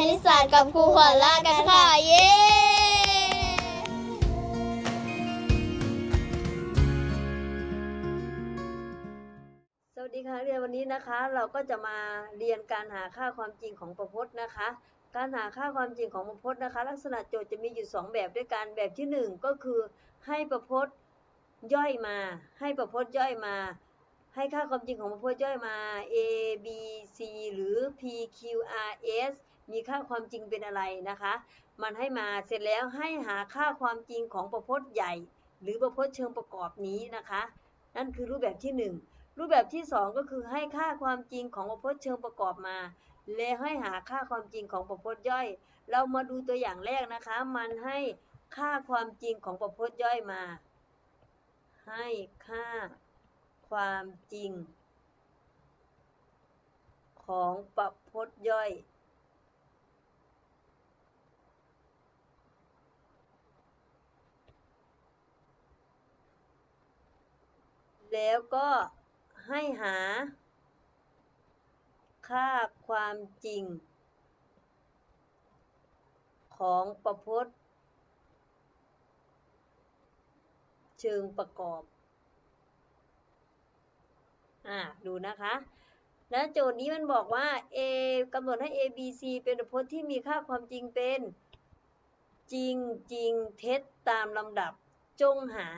ณิตศาสตร์กับครูขวัญลากันค่ะ เย้สวัสดีค่ะเรียนวันนี้นะคะ เราก็จะมาเรียนการหาค่าความจริงของประพจน์นะคะ การหาค่าความจริงของประพจน์นะคะ ลักษณะโจทย์จะมีอยู่ 2 แบบด้วยกันแบบที่ 1 ก็คือให้ประพจน์ย่อยมา ให้ประพจน์ย่อยมาให้ค่าความจริงของประพจน์ย่อยมา a b c หรือ p q r s มีค่าความจริงเป็นอะไรนะคะ มันให้มาเสร็จแล้วให้หาค่าความจริงของประพจน์ใหญ่ หรือประพจน์เชิงประกอบนี้นะคะ นั่นคือรูปแบบที่หนึ่งรูปแบบที่ 2 ก็คือให้ค่าความจริงของประพจน์เชิงประกอบมา และให้หาค่าความจริงของประพจน์ย่อย เรามาดูตัวอย่างแรกนะคะ มันให้ค่าความจริงของประพจน์ย่อยมา ให้ค่าความจริงของประพจน์ย่อย แล้วก็ให้หา ค่าความจริง ของประพจน์ เชิงประกอบ อ่า ดูนะคะ แล้วโจทย์นี้มันบอกว่า A กำหนดให้ A B C เป็นประพจน์ที่มีค่าความจริงเป็นจริงจริงเท็จตามลำดับจงหา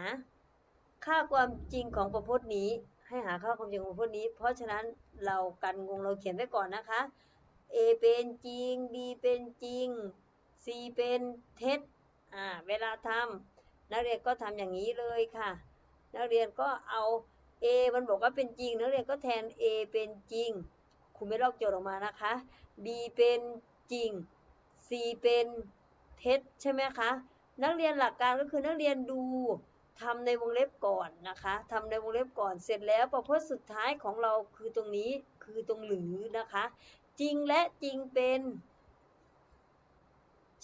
ค่าความจริงของประพจน์นี้ ให้หาค่าความจริงของประพจน์นี้ เพราะฉะนั้นเรากันงงเราเขียนไว้ก่อนนะคะ A เป็นจริง B เป็นจริง C เป็นเท็จอ่าเวลาทำนักเรียนก็ทำอย่างนี้เลยค่ะ นักเรียนก็เอา A มันบอกว่าเป็นจริง นักเรียนก็แทน A เป็นจริงครูไม่ลอกโจทย์ออกมานะคะ B เป็นจริง C เป็นเท็จใช่ไหมคะ นักเรียนหลักการก็คือนักเรียนดู ทำในวงเล็บก่อนนะคะทำในวงเล็บก่อนเสร็จแล้วประพจน์สุดท้ายของเราคือตรงนี้คือตรงหรือนะคะ จริงและจริงเป็น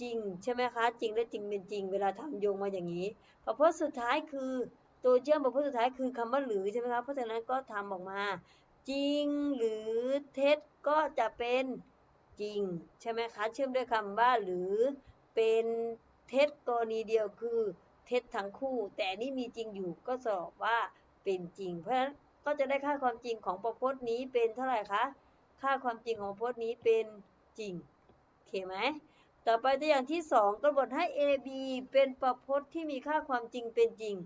จริงใช่ไหมคะ จริงและจริงเป็นจริง เวลาทำโยงมาอย่างนี้ประพจน์สุดท้ายคือตัวเชื่อมประพจน์สุดท้ายคือคำว่าหรือใช่ไหมคะเพราะฉะนั้นก็ทำออกมา จริงหรือเท็จก็จะเป็นจริงใช่ไหมคะเชื่อมด้วยคำว่าหรือเป็นเท็จกรณีเดียวคือ เท็จทั้งคู่ แต่นี่มีจริงอยู่ก็สอบว่าเป็นจริง เพราะฉะนั้นก็จะได้ค่าความจริงของประพจน์นี้เป็นเท่าไหร่คะค่าความจริงของประพจน์นี้เป็นจริงโอเคไหมต่อไปตัวอย่างที่สองกำหนดให้ AB เป็นประพจน์ที่มีค่าความจริงเป็นจริง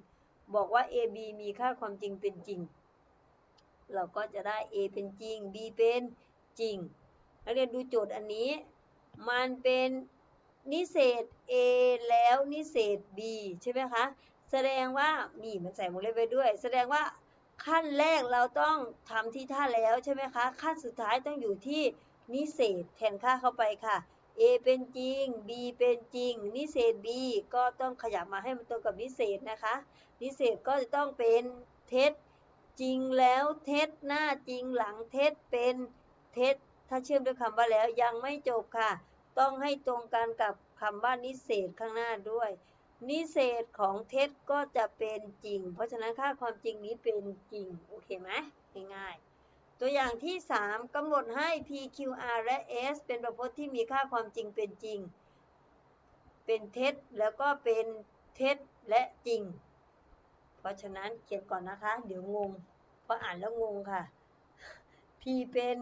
บอกว่า AB มีค่าความจริงเป็นจริง เราก็จะได้ A เป็นจริง B เป็นจริงนักเรียนดูโจทย์อันนี้ มันเป็น นิเศษ A แล้วนิเศษ B ใช่ไหมคะ แสดงว่ามีมันใส่วงเล็บไว้ด้วย แสดงว่าขั้นแรกเราต้องทำที่ท่าแล้วใช่ไหมคะ ขั้นสุดท้ายต้องอยู่ที่นิเศษแทนค่าเข้าไปค่ะ A เป็นจริง B เป็นจริง นิเศษ B ก็ต้องขยับมาให้มันตรงกับนิเศษนะคะ นิเศษก็จะต้องเป็นเท็จจริงแล้วเท็จหน้าจริงหลังเท็จเป็นเท็จถ้าเชื่อมด้วยคำว่าแล้วยังไม่จบค่ะ ต้องให้ตรงกันกับคำว่านิเศษข้างหน้าด้วย นิเศษของเท็จก็จะเป็นจริง เพราะฉะนั้นค่าความจริงนี้เป็นจริง โอเคไหมง่ายๆ ตัวอย่างที่ 3กำหนดให้ P Q R และ S เป็นประพจน์ที่มีค่าความจริงเป็นจริง เป็นเท็จแล้วก็เป็นเท็จและจริง เพราะฉะนั้นเขียนก่อนนะคะ เดี๋ยวงง เพราะอ่านแล้วงงค่ะ P เป็น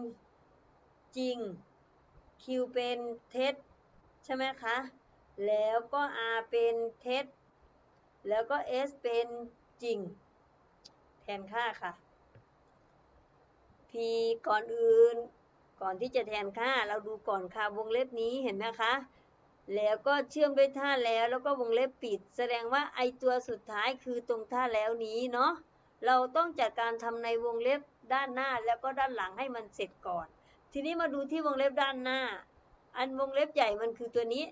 จริง Q เป็นเท็จใช่ไหมคะ แล้วก็ R เป็นเท็จ แล้วก็ S เป็นจริง แทนค่าค่ะ P ก่อนอื่น ก่อนที่จะแทนค่าเราดูก่อนค่ะวงเล็บนี้เห็นไหมคะ แล้วก็เชื่อมด้วยท่าแล้วแล้วก็วงเล็บปิด แสดงว่าไอตัวสุดท้ายคือตรงท่าแล้วนี้เนาะ เราต้องจัดการทำในวงเล็บด้านหน้าแล้วก็ด้านหลังให้มันเสร็จก่อน ทีนี้มาดูที่วงเล็บด้านหน้า อันวงเล็บใหญ่มันคือตัวนี้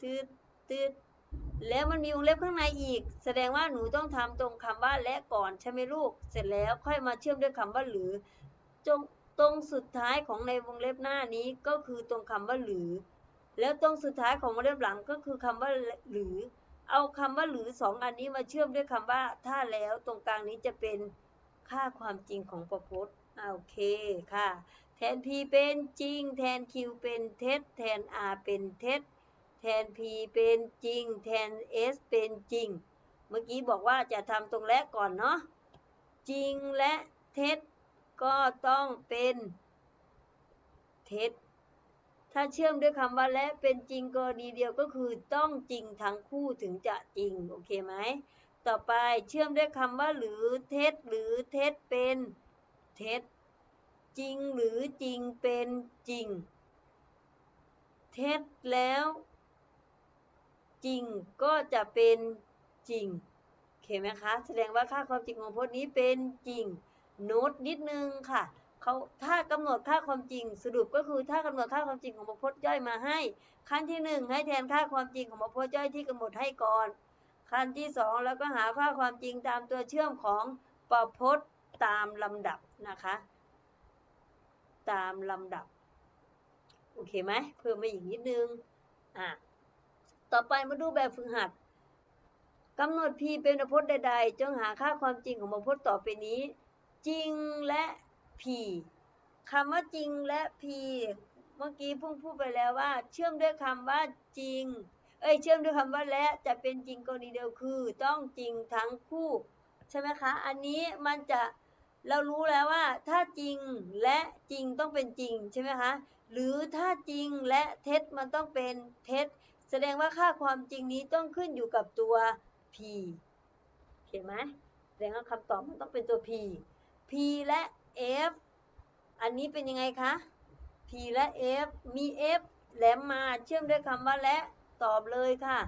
ตืดตืดแล้วมันมีวงเล็บข้างในอีก แสดงว่าหนูต้องทำตรงคำว่าและก่อนใช่ไหมลูก เสร็จแล้วค่อยมาเชื่อมด้วยคำว่าหรือจงตรงสุดท้ายของในวงเล็บหน้านี้ก็คือตรงคำว่าหรือ แล้วตรงสุดท้ายของวงเล็บหลังก็คือคำว่าหรือ เอาคำว่าหรือสองอันนี้มาเชื่อมด้วยคำว่า ถ้าแล้วตรงกลางนี้จะเป็นค่าความจริงของประพจน์โอเคค่ะ แทน p เป็นจริง แทน q เป็นเท็จ แทน r เป็นเท็จ แทน p เป็นจริง แทน s เป็นจริง เมื่อกี้บอกว่าจะทำตรงและก่อนเนาะ จริงและเท็จก็ต้องเป็นเท็จ ถ้าเชื่อมด้วยคำว่าและเป็นจริงกรณีเดียวก็คือต้องจริงทั้งคู่ถึงจะจริง โอเคไหม ต่อไปเชื่อมด้วยคำว่าหรือเท็จหรือเท็จเป็นเท็จ จริงหรือจริงเป็นจริง เท็จแล้ว จริงก็จะเป็นจริงโอเคไหมคะ แสดงว่าค่าความจริงของพจน์นี้เป็นจริงโน้ตนิดนึงค่ะเขาถ้ากำหนดค่าความจริงสรุปก็คือถ้ากำหนดค่าความจริงของประพจน์ย่อยมาให้ ขั้นที่หนึ่งให้แทนค่าความจริงของประพจน์ย่อยที่กำหนดให้ก่อน ขั้นที่สองแล้วก็หาค่าความจริงตามตัวเชื่อมของประพจน์ตามลำดับนะคะ ตามลำดับ โอเคไหมเพิ่มมาอีกนิดนึง อะ ต่อไปมาดูแบบฝึกหัดกำหนด p เป็นประพจน์ใดๆ จงหาค่าความจริงของประพจน์ต่อไปนี้ จริงและ p คำว่าจริงและ p เมื่อกี้พิ่งพูดไปแล้วว่า เชื่อมด้วยคำว่าจริง เอ้ยเชื่อมด้วยคำว่าและจะเป็นจริงกรณีเดียวคือ ต้องจริงทั้งคู่ ใช่ไหมคะ อันนี้มันจะ เรารู้แล้วว่าถ้าจริงและจริงต้องเป็นจริงใช่ไหมคะ หรือถ้าจริงและเท็จมันต้องเป็นเท็จ แสดงว่าค่าความจริงนี้ต้องขึ้นอยู่กับตัว p เห็นไหมแสดงว่าคำตอบมันต้องเป็นตัว p p และ f อันนี้เป็นยังไงคะ p และ f มี f แหลมมาเชื่อมด้วยคำว่าและตอบเลยค่ะ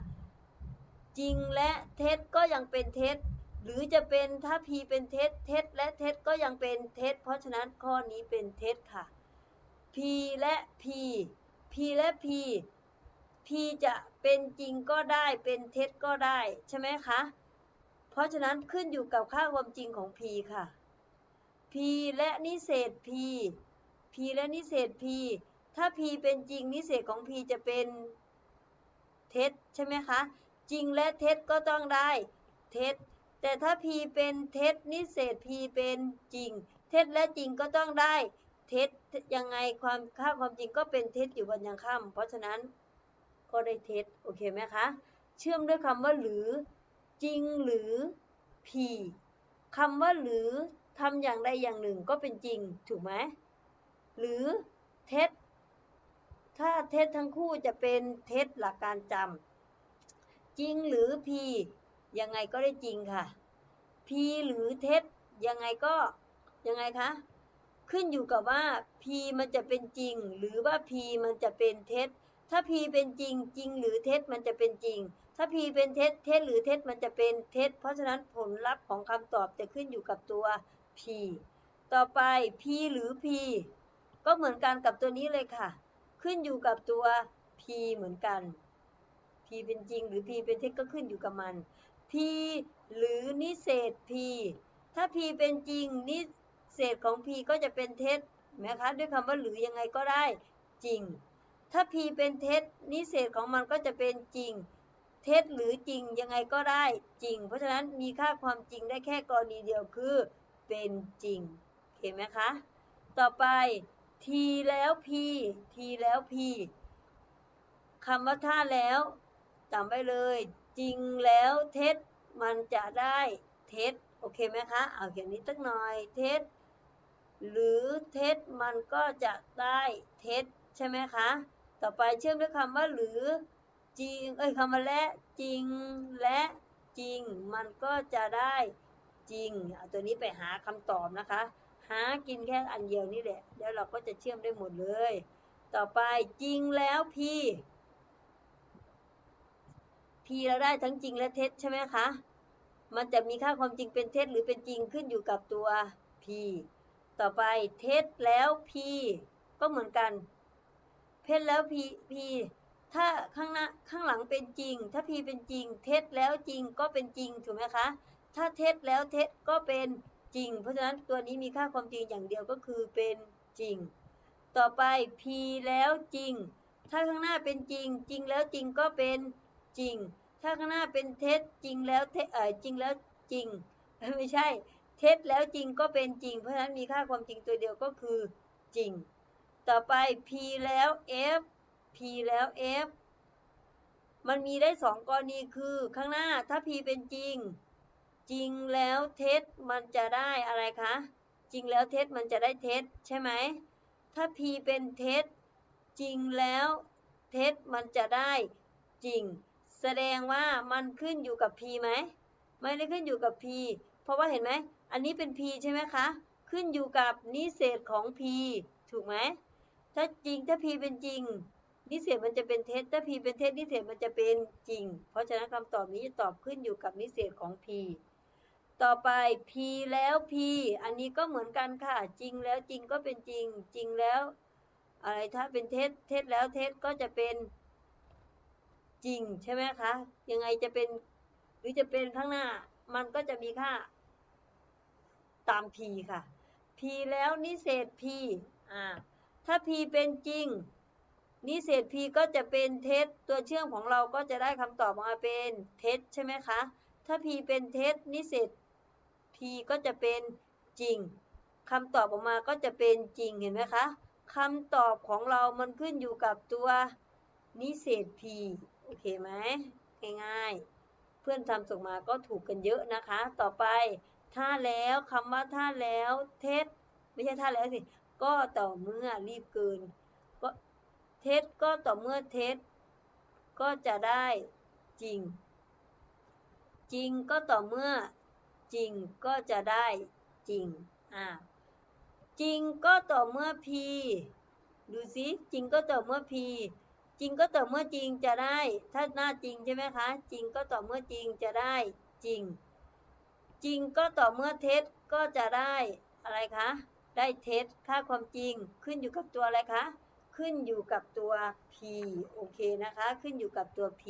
จริงและเท็จก็ยังเป็นเท็จ หรือจะเป็นถ้า p เป็นเท็จเท็จและเท็จก็ยังเป็นเท็จเพราะฉะนั้นข้อนี้เป็นเท็จค่ะ p และ p p และ p p จะเป็นจริงก็ได้เป็นเท็จก็ได้ใช่ไหมคะเพราะฉะนั้นขึ้นอยู่กับค่าความจริงของ p ค่ะ p และนิเศษ p p และนิเศษ p ถ้า p เป็นจริงนิเศษของ p จะเป็นเท็จใช่ไหมคะจริงและเท็จก็ต้องได้เท็จ แต่ถ้า p เป็นเท็จนิเศษ p เป็นจริง เท็จและจริงก็ต้องได้เท็จยังไงความค่าความจริงก็เป็นเท็จอยู่บนยังค่ำเพราะฉะนั้นก็ได้เท็จโอเคไหมคะเชื่อมด้วยคำว่าหรือจริงหรือ p คำว่าหรือทำอย่างใดอย่างหนึ่งก็เป็นจริงถูกไหมหรือเท็จถ้าเท็จทั้งคู่จะเป็นเท็จหลักการจำจริงหรือ p ยังไงก็ได้จริงค่ะ p หรือเท็จยังไงก็ยังไงคะขึ้นอยู่กับว่า p มันจะเป็นจริง หรือว่า p มันจะเป็นเท็จ ถ้า p เป็นจริงจริง หรือเท็จมันจะเป็นจริง ถ้า p เป็นเท็จเท็จหรือเท็จมันจะเป็นเท็จ เพราะฉะนั้นผลลัพธ์ของคำตอบจะขึ้นอยู่กับตัว p ต่อไป p หรือ p ก็เหมือนกันกับตัวนี้เลยค่ะ ขึ้นอยู่กับตัว p เหมือนกัน p เป็นจริงหรือ p เป็นเท็จก็ขึ้นอยู่กับมัน p หรือนิเศษ p ถ้า p เป็นจริง นิเศษของ p ก็จะเป็นเท็จนะคะด้วยคำว่าหรือยังไงก็ได้จริง ถ้า p เป็นเท็จนิเศษของมันก็จะเป็นจริง เท็จหรือจริงยังไงก็ได้จริง เพราะฉะนั้นมีค่าความจริงได้แค่กรณีเดียวคือเป็นจริงเห็นไหมคะ ต่อไป t แล้ว p t แล้ว p คำว่าถ้าแล้วจำไว้เลย จริงแล้วเท็จมันจะได้เท็จโอเคไหมคะ เอาเขียนนี้ตั้งหน่อยเท็จหรือเท็จมันก็จะได้เท็จใช่ไหมคะ ต่อไปเชื่อมด้วยคำว่าหรือจริง เอ้ยคำว่าและจริงและจริง มันก็จะได้จริง เอาตัวนี้ไปหาคำตอบนะคะ หากินแค่อันเดียวนี่แหละ แล้วเราก็จะเชื่อมได้หมดเลย ต่อไปจริงแล้วพี่ พีเราได้ทั้งจริงและเท็จใช่ไหมคะ มันจะมีค่าความจริงเป็นเท็จหรือเป็นจริงขึ้นอยู่กับตัว p ต่อไปเท็จแล้ว p ก็เหมือนกัน เท็จแล้ว p p ถ้าข้างหน้าข้างหลังเป็นจริง ถ้า p เป็นจริง เท็จแล้วจริงก็เป็นจริงถูกไหมคะ ถ้าเท็จแล้วเท็จก็เป็นจริง เพราะฉะนั้นตัวนี้มีค่าความจริงอย่างเดียวก็คือเป็นจริง ต่อไป p แล้วจริง ถ้าข้างหน้าเป็นจริง จริงแล้วจริงก็เป็น จริง ถ้าข้างหน้าเป็นเท็จจริงแล้วเท็จเออจริงแล้วจริง ไม่ใช่ เท็จแล้วจริงก็เป็นจริง เพราะฉะนั้นมีค่าความจริงตัวเดียวก็คือจริง ต่อไป p แล้ว f p แล้ว f มันมีได้สองกรณีคือข้างหน้าถ้า p เป็นจริง จริงแล้วเท็จมันจะได้อะไรคะ จริงแล้วเท็จมันจะได้เท็จใช่ไหมถ้า p เป็นเท็จจริงแล้วเท็จมันจะได้จริง แสดงว่ามันขึ้นอยู่กับ p ไหมไม่ได้ขึ้นอยู่กับ p เพราะว่าเห็นไหมอันนี้เป็น p ใช่ไหมคะ ขึ้นอยู่กับนิเศษของ p ถูกไหมถ้าจริงถ้า p เป็นจริง นิเศษมันจะเป็นเท็จถ้า p เป็นเท็จนิเศษมันจะเป็นจริง เพราะฉะนั้นคำตอบนี้จะตอบขึ้นอยู่กับนิเศษของ p ต่อไป p แล้ว p อันนี้ก็เหมือนกันค่ะ จริงแล้วจริงก็เป็นจริง จริงแล้ว อะไรถ้าเป็นเท็จเท็จแล้วเท็จก็จะเป็น จริงใช่ไหมคะ ยังไงจะเป็นหรือจะเป็นข้างหน้า มันก็จะมีค่าตาม p ค่ะ p แล้วนิเศษ p อ่าถ้า p เป็นจริง นิเศษ p ก็จะเป็นเท็จตัวเชื่อมของเราก็จะได้คำตอบมาเป็นเท็จใช่ไหมคะ ถ้า p เป็นเท็จนิเศษ p ก็จะเป็นจริงคำตอบออกมาก็จะเป็นจริงเห็นไหมคะคำตอบของเรามันขึ้นอยู่กับตัวนิเศษ p โอเคไหมง่ายๆ เพื่อนทำส่งมาก็ถูกกันเยอะนะคะ ต่อไปถ้าแล้วคำว่าถ้าแล้วเท็จไม่ใช่ถ้าแล้วสิ ก็ต่อเมื่อรีบเกิน ก็เท็จก็ต่อเมื่อเท็จก็จะได้จริง จริงก็ต่อเมื่อจริงก็จะได้จริงอ่าจริงก็ต่อเมื่อ p ดูสิจริงก็ต่อเมื่อ p จริงก็ต่อเมื่อจริงจะได้ ถ้าหน้าจริงใช่ไหมคะ จริงก็ต่อเมื่อจริงจะได้จริง จริงก็ต่อเมื่อเท็จก็จะได้อะไรคะ ได้เท็จค่าความจริงขึ้นอยู่กับตัวอะไรคะ ขึ้นอยู่กับตัว p โอเคนะคะ ขึ้นอยู่กับตัว p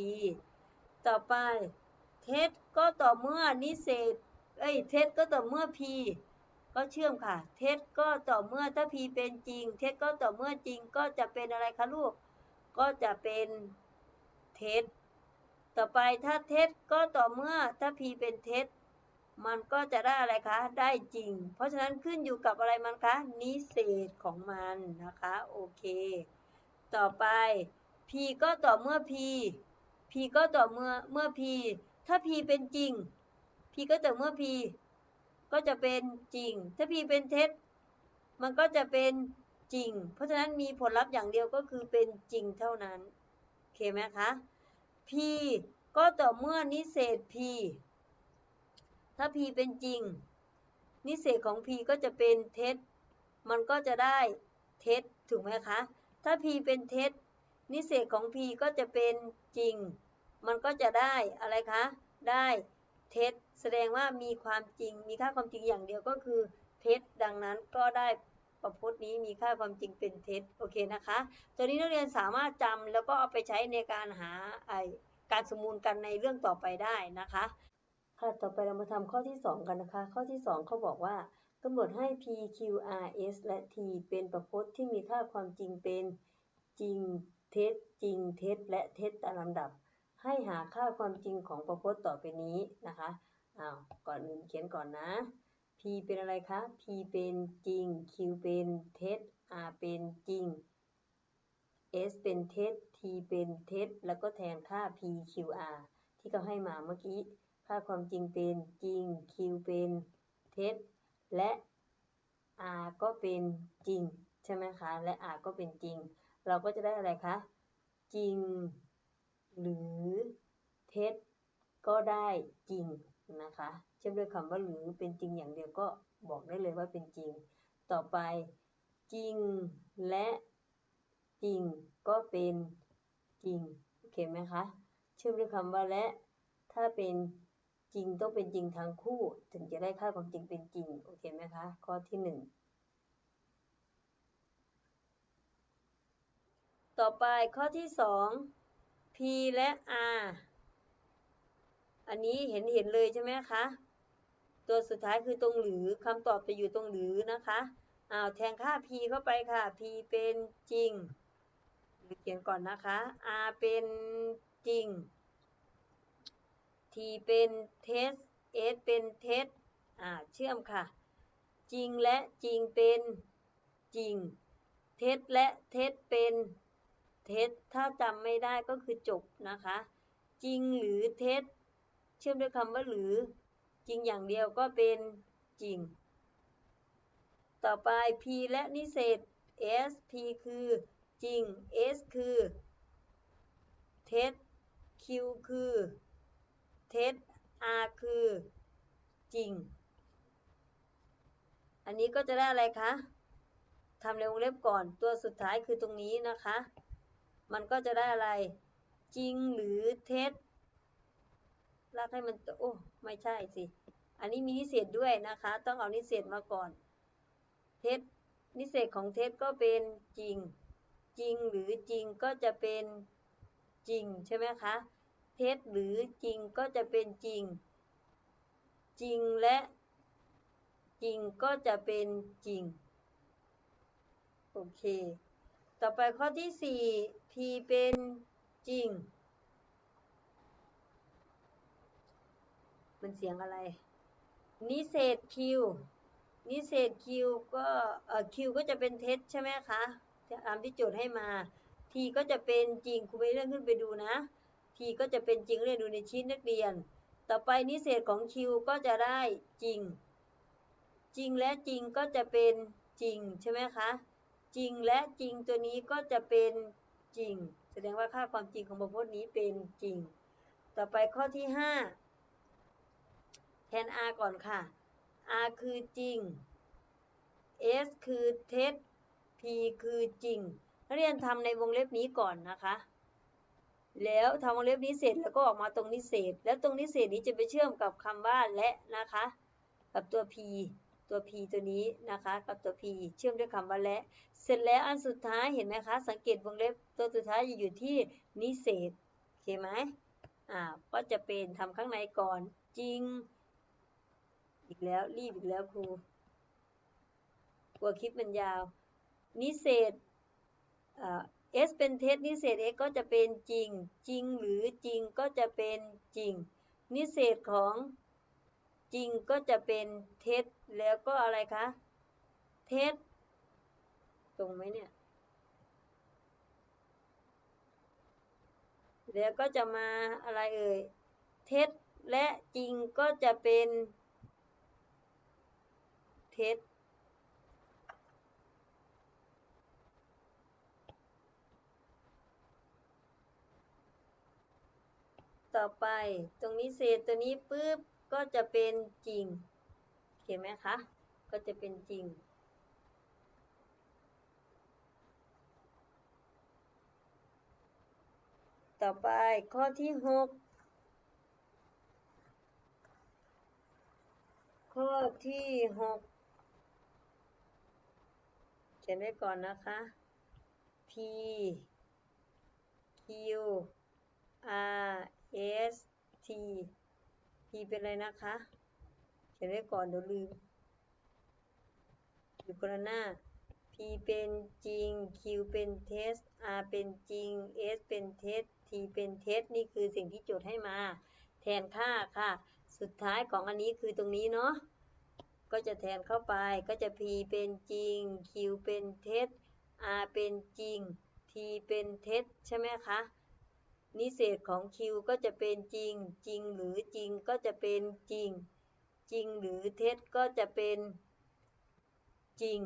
ต่อไป เท็จก็ต่อเมื่อนิเศษเอ้ยเท็จก็ต่อเมื่อ p ก็เชื่อมค่ะ เท็จก็ต่อเมื่อถ้า p เป็นจริง เท็จก็ต่อเมื่อจริงก็จะเป็นอะไรคะลูก ก็จะเป็นเท็จ ต่อไปถ้าเท็จก็ต่อเมื่อถ้า p เป็นเท็จ มันก็จะได้อะไรคะ ได้จริง เพราะฉะนั้นขึ้นอยู่กับอะไรมันคะ นิเศษของมันนะคะ โอเค ต่อไป p ก็ต่อเมื่อ p p ก็ต่อเมื่อเมื่อ p ถ้า p เป็นจริง p ก็ต่อเมื่อ p ก็จะเป็นจริง ถ้า p เป็นเท็จ มันก็จะเป็น จริง เพราะฉะนั้นมีผลลัพธ์อย่างเดียวก็คือเป็นจริงเท่านั้นโอเคไหมคะ p ก็ต่อเมื่อนิเศษ p ถ้า p เป็นจริง นิเศษของ p ก็จะเป็นเท็จ มันก็จะได้เท็จถูกไหมคะ ถ้า p เป็นเท็จ นิเศษของ p ก็จะเป็นจริง มันก็จะได้อะไรคะ ได้เท็จ แสดงว่ามีความจริง มีค่าความจริงอย่างเดียวก็คือเท็จ ดังนั้นก็ได้ ประพจน์นี้มีค่าความจริงเป็นเท็จโอเคนะคะตัวนี้นักเรียนสามารถจำแล้วก็เอาไปใช้ในการหาไอการสมมูลกันในเรื่องต่อไปได้นะคะค่ะต่อไปเรามาทำข้อที่ 2 กันนะคะ ข้อที่ 2เขาบอกว่ากำหนดให้ p q r s และ t เป็นประพจน์ที่มีค่าความจริงเป็นจริงเท็จจริงเท็จและเท็จตามลำดับ ให้หาค่าความจริงของประพจน์ต่อไปนี้นะคะอ้าวก่อนอื่นเขียนก่อนนะ เป็นอะไรคะ p เป็นจริง q เป็นเท็จ r เป็นจริง s เป็นเท็จ t เป็นเท็จ แล้วก็แทนค่า p q r ที่เขาให้มาเมื่อกี้ ค่าความจริงเป็นจริง q เป็นเท็จ และ r ก็เป็นจริง ใช่ไหมคะ และ r ก็เป็นจริง เราก็จะได้อะไรคะ จริง หรือเท็จ ก็ได้จริงนะคะ เช่นด้วยคำว่าหรือเป็นจริงอย่างเดียวก็บอกได้เลยว่าเป็นจริง ต่อไปจริงและจริงก็เป็นจริงโอเคไหมคะเชื่อมด้วยคำว่าและถ้าเป็นจริงต้องเป็นจริงทั้งคู่ ถึงจะได้ค่าความจริงเป็นจริงโอเคไหมคะข้อที่หนึ่งต่อไปข้อที่สอง p และ r อันนี้เห็นเห็นเลยใช่ไหมคะ ตัวสุดท้ายคือตรงหรือคำตอบจะอยู่ตรงหรือนะคะอ้าวแทนค่า p เข้าไปค่ะ p เป็นจริงเขียนก่อนนะคะ r เป็นจริง t เป็นเท็จ s เป็นเท็จอ่าเชื่อมค่ะ จริงและจริงเป็นจริง เท็จและเท็จเป็นเท็จถ้าจำไม่ได้ก็คือจบนะคะ จริงหรือเท็จเชื่อมด้วยคำว่าหรือ จริงอย่างเดียวก็เป็นจริง ต่อไป P และนิเศษ S P คือจริง S คือเท็จ Q คือเท็จ R คือจริง อันนี้ก็จะได้อะไรคะทำในวงเล็บก่อน ตัวสุดท้ายคือตรงนี้นะคะ มันก็จะได้อะไร จริงหรือเท็จลากให้มันโอ้ ไม่ใช่สิ อันนี้มีนิเศษด้วยนะคะ ต้องเอานิเศษมาก่อน เท็จนิเศษของเท็จก็เป็นจริง จริงหรือจริงก็จะเป็นจริงใช่ไหมคะ เท็จหรือจริงก็จะเป็นจริง จริงและจริงก็จะเป็นจริง โอเค ต่อไปข้อที่ 4 P เป็นจริง มันเสียงอะไร นิเศษ Q นิเศษ Q ก็เอ่อ Q ก็จะเป็นเท็จใช่ไหมคะตามที่โจทย์ให้มา T ก็จะเป็นจริงครูไม่เลื่อนขึ้นไปดูนะ T ก็จะเป็นจริงเรียนดูในชิ้นนักเรียน ต่อไปนิเศษของ Q ก็จะได้จริง จริงและจริงก็จะเป็นจริงใช่ไหมคะ จริงและจริงตัวนี้ก็จะเป็นจริง แสดงว่าค่าความจริงของบทพจน์นี้เป็นจริง ต่อไปข้อที่5แทน R ก่อนค่ะ R คือจริง S คือเท็จ P คือจริง นักเรียนทำในวงเล็บนี้ก่อนนะคะ แล้วทำวงเล็บนี้เสร็จแล้วก็ออกมาตรงนิเศษ แล้วตรงนิเศษนี้จะไปเชื่อมกับคำว่าและนะคะ กับตัว P ตัว P ตัวนี้นะคะ กับตัว P เชื่อมด้วยคำว่าและ เสร็จแล้วอันสุดท้ายเห็นไหมคะ สังเกตวงเล็บตัวสุดท้ายอยู่ที่นิเศษโอเคไหมอ่าก็จะเป็นทำข้างในก่อนจริง อีกแล้ว รีบอีกแล้วครู กลัวคลิปมันยาว นิเศษอ่า S เป็นเท็จนิเศษ X ก็จะเป็นจริง จริงหรือจริงก็จะเป็นจริง นิเศษของจริงก็จะเป็นเท็จแล้วก็อะไรคะ เท็จตรงไหมเนี่ย แล้วก็จะมาอะไรเอ่ย เท็จและจริงก็จะเป็น เท็จต่อไปตรงนี้เศษตัวนี้ปุ๊บก็จะเป็นจริงเห็นไหมคะ ก็จะเป็นจริง ต่อไปข้อที่หกข้อที่หก ขียนไว้ก่อนนะคะ P Q R S T P เป็นอะไรนะคะ เขียนไว้ก่อนเดี๋ยวลืม อยู่คนละหน้า P เป็นจริง Q เป็นเท็จ R เป็นจริง S เป็นเท็จ T เป็นเท็จนี่คือสิ่งที่โจทย์ให้มา แทนค่าค่ะ สุดท้ายของอันนี้คือตรงนี้เนาะ ก็จะแทนเข้าไปก็จะ P เป็นจริง Q เป็นเท็จ R เป็นจริง T เป็นเท็จใช่ไหมคะนิเศษของ Q ก็จะเป็นจริง จริงหรือจริงก็จะเป็นจริง จริงหรือเท็จก็จะเป็นจริง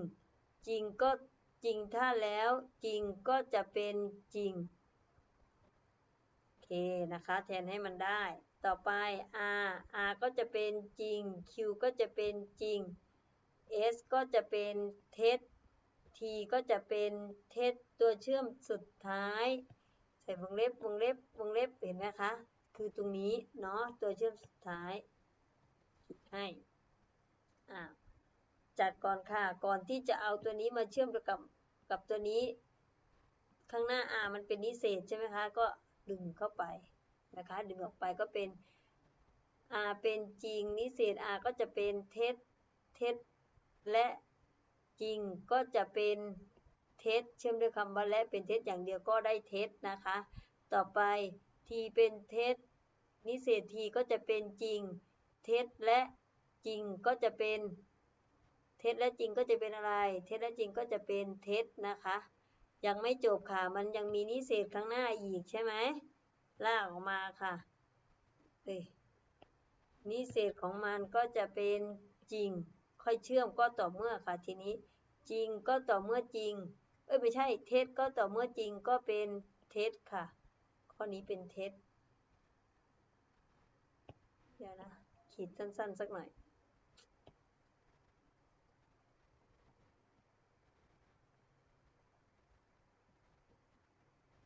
จริงก็จริงถ้าแล้วจริงก็จะเป็นจริง โอเคนะคะ แทนให้มันได้ ต่อไป R R ก็จะเป็นจริง Q ก็จะเป็นจริง S ก็จะเป็นเท็จ T ก็จะเป็นเท็จตัวเชื่อมสุดท้าย ใส่วงเล็บวงเล็บวงเล็บเห็นไหมคะ คือตรงนี้เนาะตัวเชื่อมสุดท้ายให้อ่าจัดก่อนค่ะ ก่อนที่จะเอาตัวนี้มาเชื่อมกับกับตัวนี้ ข้างหน้า R มันเป็นนิเศษใช่ไหมคะ ก็ดึงเข้าไป นะคะ ดึงออกไปก็เป็น R เป็นจริงนิเศษ R ก็จะเป็นเท็จเท็จและจริงก็จะเป็นเท็จเชื่อมด้วยคำว่าและเป็นเท็จอย่างเดียวก็ได้เท็จนะคะ ต่อไป T เป็นเท็จนิเศษ T ก็จะเป็นจริง เท็จและจริงก็จะเป็นเท็จและจริงก็จะเป็นอะไร เท็จและจริงก็จะเป็นเท็จนะคะ ยังไม่จบค่ะ มันยังมีนิเศษข้างหน้าอีกใช่ไหม ลากออกมาค่ะเอ้ยนิเศษของมันก็จะเป็นจริง ค่อยเชื่อมก็ต่อเมื่อค่ะทีนี้ จริงก็ต่อเมื่อจริง เอ้ยไม่ใช่ เท็จก็ต่อเมื่อจริงก็เป็นเท็จค่ะ ข้อนี้เป็นเท็จเดี๋ยวนะขีดสั้นๆสักหน่อย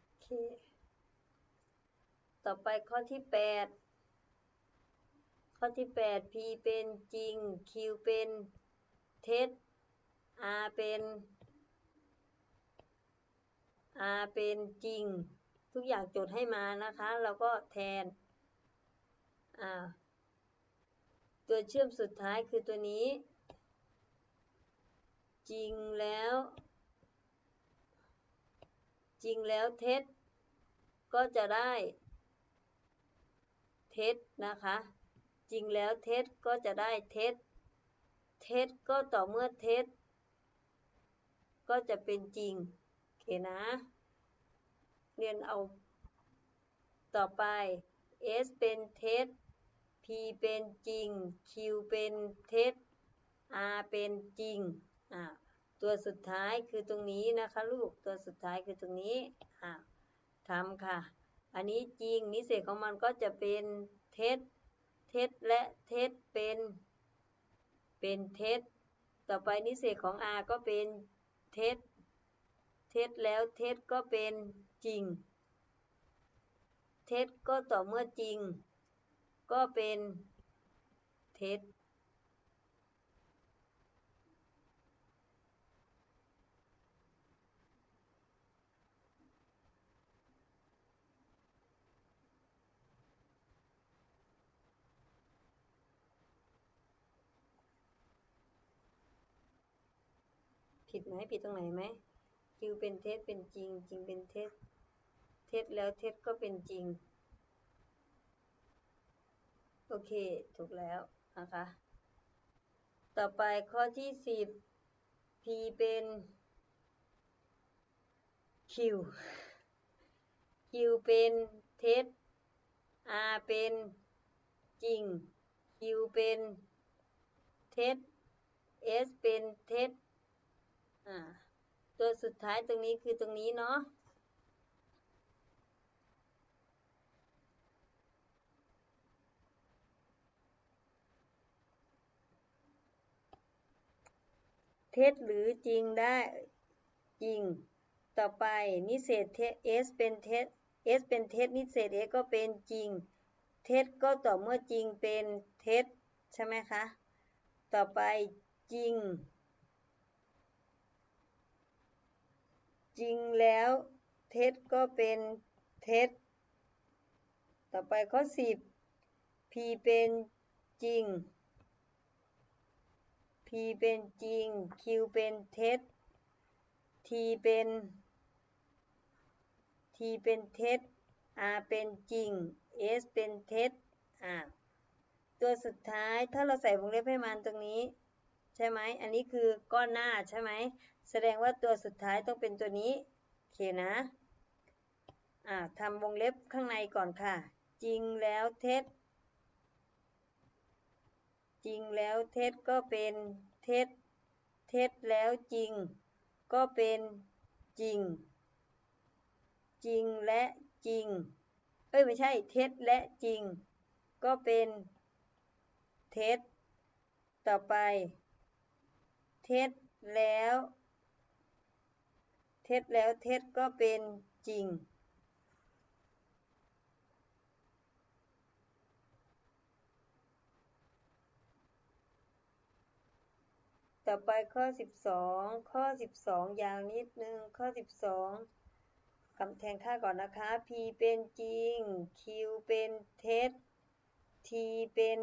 โอเค ต่อไปข้อที่แปดข้อที่แปด P เป็นจริง Q เป็นเท็จ R เป็น R เป็นจริง ทุกอย่างจดให้มานะคะแล้วก็แทน ตัวเชื่อมสุดท้ายคือตัวนี้ จริงแล้ว จริงแล้วเท็จก็จะได้ เท็จนะคะ จริงแล้วเท็จก็จะได้เท็จเท็จก็ต่อเมื่อเท็จก็จะเป็นจริงโอเคนะ เรียนเอา ต่อไป S เป็นเท็จ P เป็นจริง Q เป็นเท็จ R เป็นจริงอ่าตัวสุดท้ายคือตรงนี้นะคะลูก ตัวสุดท้ายคือตรงนี้อ่าทำค่ะ อันนี้จริงนิเศษของมันก็จะเป็นเท็จเท็จและเท็จเป็นเป็นเท็จต่อไปนิเศษของ R ก็เป็นเท็จเท็จแล้วเท็จก็เป็นจริง เท็จก็ต่อเมื่อจริง ก็เป็นเท็จ ไหมผิดตรงไหนไหมคิวเป็นเท็จเป็นจริง จริงเป็นเท็จเท็จแล้วเท็จก็เป็นจริง โอเค ถูกแล้วนะคะ ต่อไปข้อที่สิบ P เป็น Q Q เป็นเท็จ R เป็นจริง Q เป็นเท็จ S เป็นเท็จ อ่า ตัวสุดท้ายตรงนี้คือตรงนี้เนาะเท็จหรือจริงได้จริง ต่อไปนิเศษเท็จ S เป็นเท็จ S เป็นเท็จนิเศษ S ก็เป็นจริง เท็จก็ต่อเมื่อจริงเป็นเท็จใช่ไหมคะ ต่อไปจริง จริงแล้วเท็จก็เป็นเท็จ ต่อไปข้อสิบ P เป็นจริง P เป็นจริง Q เป็นเท็จ T เป็น T เป็นเท็จ R เป็นจริง S เป็นเท็จอ่าตัวสุดท้ายถ้าเราใส่วงเล็บให้มันตรงนี้ ใช่ไหม อันนี้คือก้อนหน้าใช่ไหม แสดงว่าตัวสุดท้ายต้องเป็นตัวนี้โอเคนะอ่าทำวงเล็บข้างในก่อนค่ะ จริงแล้วเท็จ จริงแล้วเท็จก็เป็นเท็จ เท็จแล้วจริง ก็เป็นจริง จริงและจริง เอ้ยไม่ใช่เท็จและจริง ก็เป็นเท็จ ต่อไป เท็จแล้ว ท็จแล้วเท็จก็เป็นจริง ต่อไปข้อ 12 ข้อ 12 ยาวนิดนึง ข้อ 12คำแทนค่าก่อนนะคะ P เป็นจริง Q เป็นเท็จ T เป็น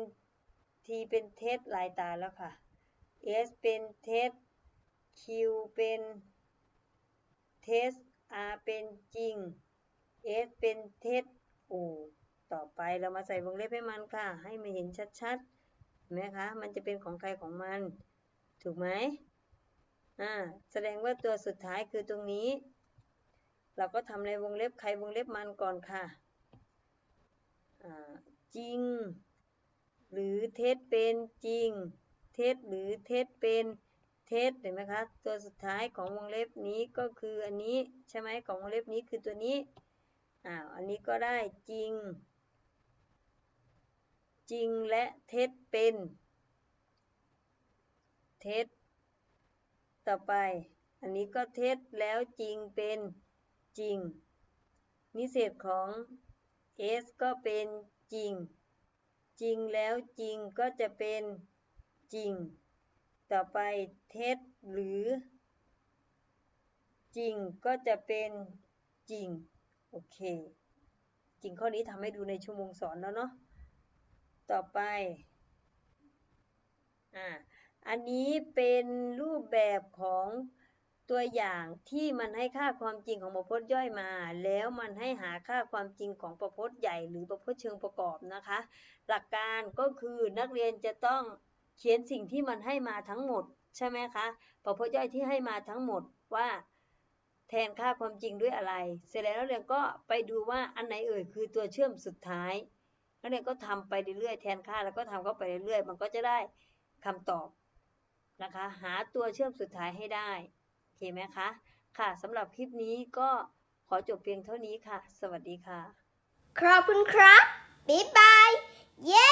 T เป็นเท็จลายตาแล้วค่ะ S เป็นเท็จ Q เป็น ท็จ R เป็นจริง S เป็นเท็จโอต่อไปเรามาใส่วงเล็บให้มันค่ะ ให้มันเห็นชัดๆเห็นไหมคะ มันจะเป็นของใครของมัน ถูกไหมอ่า แสดงว่าตัวสุดท้ายคือตรงนี้ เราก็ทำในวงเล็บใครวงเล็บมันก่อนค่ะ อ่า จริง หรือเท็จเป็นจริง เท็จหรือเท็จเป็น เท็จเห็นไหมคะตัวสุดท้ายของวงเล็บนี้ก็คืออันนี้ใช่ไหมของวงเล็บนี้คือตัวนี้อ้าวอันนี้ก็ได้จริง จริงและเท็จเป็นเท็จต่อไป อันนี้ก็เท็จแล้วจริงเป็นจริง นิเศษของ s ก็เป็นจริง จริงแล้วจริงก็จะเป็นจริง ต่อไปเท็จหรือ จริงก็จะเป็นจริง โอเค จริงข้อนี้ทำให้ดูในชั่วโมงสอนแล้วเนาะต่อไปอ่าอันนี้เป็นรูปแบบของตัวอย่างที่มันให้ค่าความจริงของประพจน์ย่อยมา แล้วมันให้หาค่าความจริงของประพจน์ใหญ่ หรือประพจน์เชิงประกอบนะคะ หลักการก็คือนักเรียนจะต้อง เขียนสิ่งที่มันให้มาทั้งหมดใช่ไหมคะประพจน์ย่อยที่ให้มาทั้งหมดว่าแทนค่าความจริงด้วยอะไร เสร็จแล้วนักเรียนก็ไปดูว่าอันไหนเอ่ยคือตัวเชื่อมสุดท้ายนักเรียนก็ทำไปเรื่อยๆแทนค่าแล้วก็ทำเข้าไปเรื่อยๆ มันก็จะได้คำตอบนะคะ หาตัวเชื่อมสุดท้ายให้ได้โอเคไหมคะค่ะสำหรับคลิปนี้ก็ขอจบเพียงเท่านี้ค่ะ สวัสดีค่ะ ขอบคุณครับ บ๊ายบาย เย้